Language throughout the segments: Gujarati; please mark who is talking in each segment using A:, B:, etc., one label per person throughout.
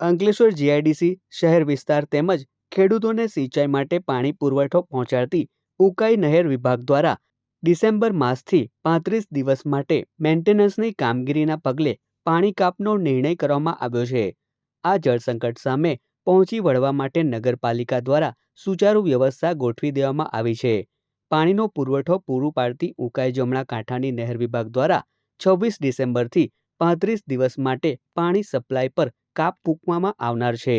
A: અંકલેશ્વર જીઆઈડીસી શહેર વિસ્તાર તેમજ ખેડૂતોને સિંચાઈ માટે પાણી પુરવઠો પહોંચાડતી ઉકાઈ નહેર વિભાગ દ્વારા ડિસેમ્બર માસથી પાંત્રીસ દિવસ માટે મેન્ટેનન્સની કામગીરીના પગલે પાણી કાપનો નિર્ણય કરવામાં આવ્યો છે. આ જળસંકટ સામે પહોંચી વળવા માટે નગરપાલિકા દ્વારા સુચારુ વ્યવસ્થા ગોઠવી દેવામાં આવી છે. પાણીનો પુરવઠો પૂરું પાડતી ઉકાઈ જમણા કાંઠાની નહેર વિભાગ દ્વારા છવ્વીસ ડિસેમ્બરથી પાંત્રીસ દિવસ માટે પાણી સપ્લાય પર કાપ ફૂંકવામાં આવનાર છે.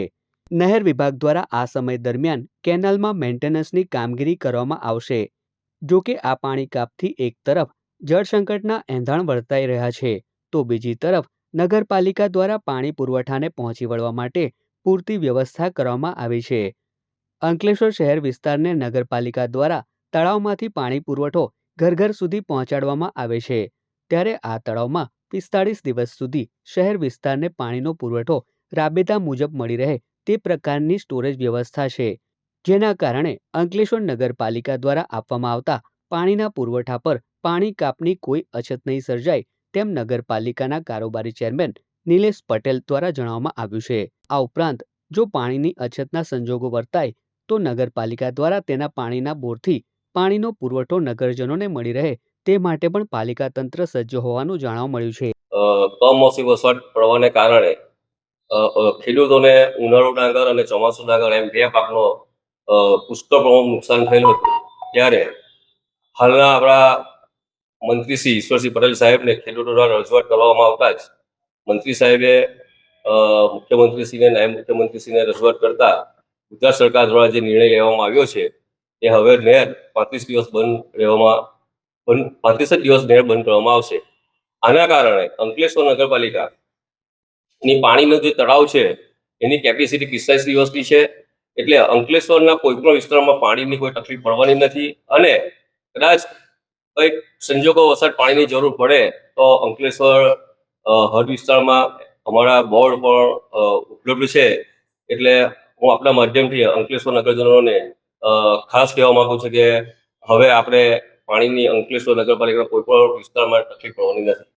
A: નહેર વિભાગ દ્વારા આ સમય દરમિયાન કેનાલમાં મેન્ટેનન્સની કામગીરી કરવામાં આવશે. જો કે આ પાણી કાપથી એક તરફ જળસંકટના એંધાણ વર્તાઈ રહ્યા છે, તો બીજી તરફ નગરપાલિકા દ્વારા પાણી પુરવઠાને પહોંચી વળવા માટે પૂરતી વ્યવસ્થા કરવામાં આવી છે. અંકલેશ્વર શહેર વિસ્તારને નગરપાલિકા દ્વારા તળાવમાંથી પાણી પુરવઠો ઘર ઘર સુધી પહોંચાડવામાં આવે છે, ત્યારે આ તળાવમાં પિસ્તાળીસ દિવસ સુધી શહેર વિસ્તારને પાણીનો પુરવઠો રાબેતા મુજબ મળી રહે તે પ્રકારની સ્ટોરેજ વ્યવસ્થા છે, જેના કારણે અંકલેશ્વર નગરપાલિકા દ્વારા આપવામાં આવતા પાણીના પુરવઠા પર પાણી કાપની કોઈ અછત નહીં સર્જાય તેમ નગરપાલિકાના કારોબારી ચેરમેન નિલેશ પટેલ દ્વારા જણાવવામાં આવ્યું છે. આ ઉપરાંત, જો પાણીની અછતના સંજોગો વર્તાય, તો નગરપાલિકા દ્વારા તેના પાણીના બોરથી પાણીનો પુરવઠો નગરજનોને મળી રહે તે માટે પણ પાલિકા તંત્ર સજ્જ હોવાનું જાણવા મળ્યું છે.
B: કમોસમી વરસાદ પડવાને કારણે ખેડૂતોને ઉનાળુ ડાંગર અને ચોમાસું ડાંગર એમ બે પાકનો પુષ્કળ પ્રમાણમાં નુકસાન થયેલું હતું. ત્યારે હાલના આપણા મંત્રી શ્રી ઈશ્વરસિંહ પટેલ સાહેબને ખેડૂતો દ્વારા રજૂઆત કરવામાં આવતા જ મંત્રી સાહેબે અ, મુખ્યમંત્રીશ્રીને નાયબ મુખ્યમંત્રીશ્રીને રજૂઆત કરતા ગુજરાત સરકાર દ્વારા જે નિર્ણય લેવામાં આવ્યો છે એ હવે નેર પાંત્રીસ દિવસ બંધ રહેવામાં પાંત્રીસ દિવસ નહેર બંધ કરવામાં આવશે. આના કારણે અંકલેશ્વર નગરપાલિકા ની પાણીનો જે તળાવ છે, એની કેપેસિટી પિસ્તાલીસ દિવસની છે. એટલે અંકલેશ્વરના કોઈ પણ વિસ્તારમાં પાણીની કોઈ તકલીફ પડવાની નથી અને કદાચ કંઈક સંજોગો વસાદ પાણીની જરૂર પડે તો અંકલેશ્વર હદ વિસ્તારમાં અમારા બોર્ડ પણ ઉપલબ્ધ છે. એટલે હું આપણા માધ્યમથી અંકલેશ્વર નગરજનોને ખાસ કહેવા માંગુ છું કે હવે આપણે પાણીની અંકલેશ્વર નગરપાલિકાના કોઈ પણ વિસ્તારમાં તકલીફ પડવાની નથી.